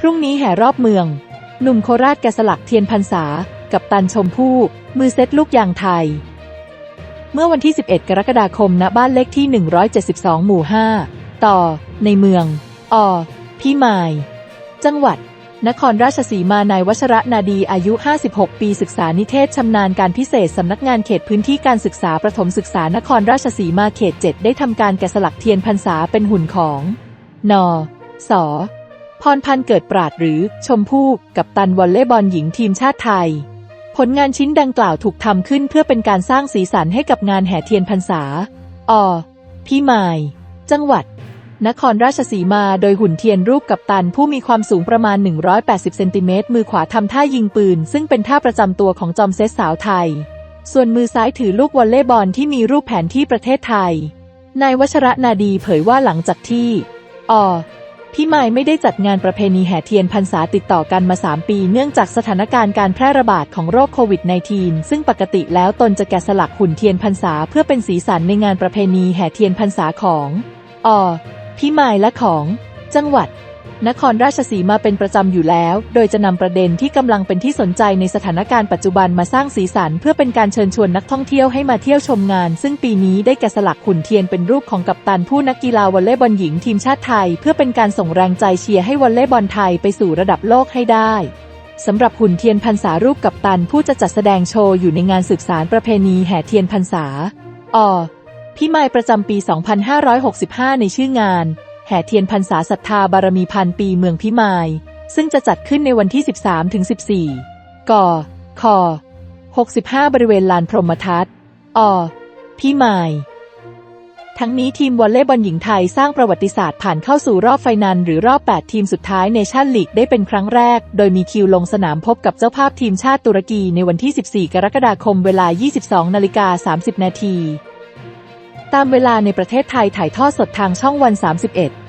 พรุ่งนี้แห่รอบเมือง หนุ่มโคราชแกะสลักเทียนพรรษา กับตันชมพู่ มือเซตลูกยางไทย เมื่อวันที่ 11 กรกฎาคม ณ บ้านเลขที่ 172 หมู่ 5 ต่อ ในเมือง อ พี่มาย จังหวัด นครราชสีมานายวัชระนาดีอายุ 56 ปีศึกษานิเทศชำนาญการพิเศษสำนักงานเขตพื้นที่การศึกษาประถมศึกษานครราชสีมาเขต 7 ได้ทำการแกะสลักเทียนพรรษาเป็นหุ่นของ น ส พรพันธ์เกิดปราดหรือชมพู่กับตันวอลเลย์บอลหญิงทีมชาติไทย ผลงานชิ้นดังกล่าวถูกทำขึ้นเพื่อเป็นการสร้างสีสันให้กับงานแห่เทียนพรรษา อพี่มาย จังหวัด นครราชสีมาโดยหุ่นเทียนรูปกับตันผู้มีความสูงประมาณ 180 เซนติเมตรมือขวาทำท่ายิงปืน ซึ่งเป็นท่าประจำตัวของจอมเซตสาวไทย ส่วนมือซ้ายถือลูกวอลเลย์บอลที่มีรูปแผนที่ประเทศไทย นายวัชระนาดีเผยว่าหลังจากที่ อ พี่ไม้ไม่ได้จัดงานประเพณีแห่เทียนพรรษาติดต่อกันมา 3 ปี เนื่องจากสถานการณ์การแพร่ระบาดของโรคโควิด -19 ซึ่งปกติแล้วตนจะแกะสลักหุ่นเทียนพรรษาเพื่อเป็นสีสันในงานประเพณีแห่เทียนพรรษาของอพี่ไม้และของ จังหวัด นครราชสีมาเป็นประจำอยู่แล้ว โดยจะนำประเด็นที่กำลังเป็นที่สนใจในสถานการณ์ปัจจุบันมาสร้างสีสัน เพื่อเป็นการเชิญชวนนักท่องเที่ยวให้มาเที่ยวชมงาน ซึ่งปีนี้ได้แกะสลักหุ่นเทียนเป็นรูปของกัปตันผู้นักกีฬาวอลเลย์บอลหญิงทีมชาติไทย เพื่อเป็นการส่งแรงใจเชียร์ให้วอลเลย์บอลไทยไปสู่ระดับโลกให้ได้สำหรับหุ่นเทียนพรรษารูปกัปตันผู้จะจัดแสดงโชว์อยู่ในงานสืบสารประเพณีแห่เทียนพรรษาอพี่ไม้ประจำปี 2565 ในชื่องาน แห่เทียนพรรษาศรัทธาบารมีพันปีเมืองพิมาย ซึ่งจะจัดขึ้นในวันที่ 13ถึง14กค65 บริเวณลานพรหมทัศน์อพี่มาย ทั้งนี้ทีมวอลเลย์บอลหญิงไทยสร้างประวัติศาสตร์ผ่านเข้าสู่รอบไฟนัลหรือรอบ 8 ทีมสุดท้ายในชั่นลีกได้เป็นครั้งแรก โดยมีคิวลงสนามพบกับเจ้าภาพทีมชาติตุรกีในวันที่ 14 กรกฎาคมเวลา 22 นาฬิกา 30 นาที ตามเวลาในประเทศไทยถ่ายทอดสดทางช่องวัน 31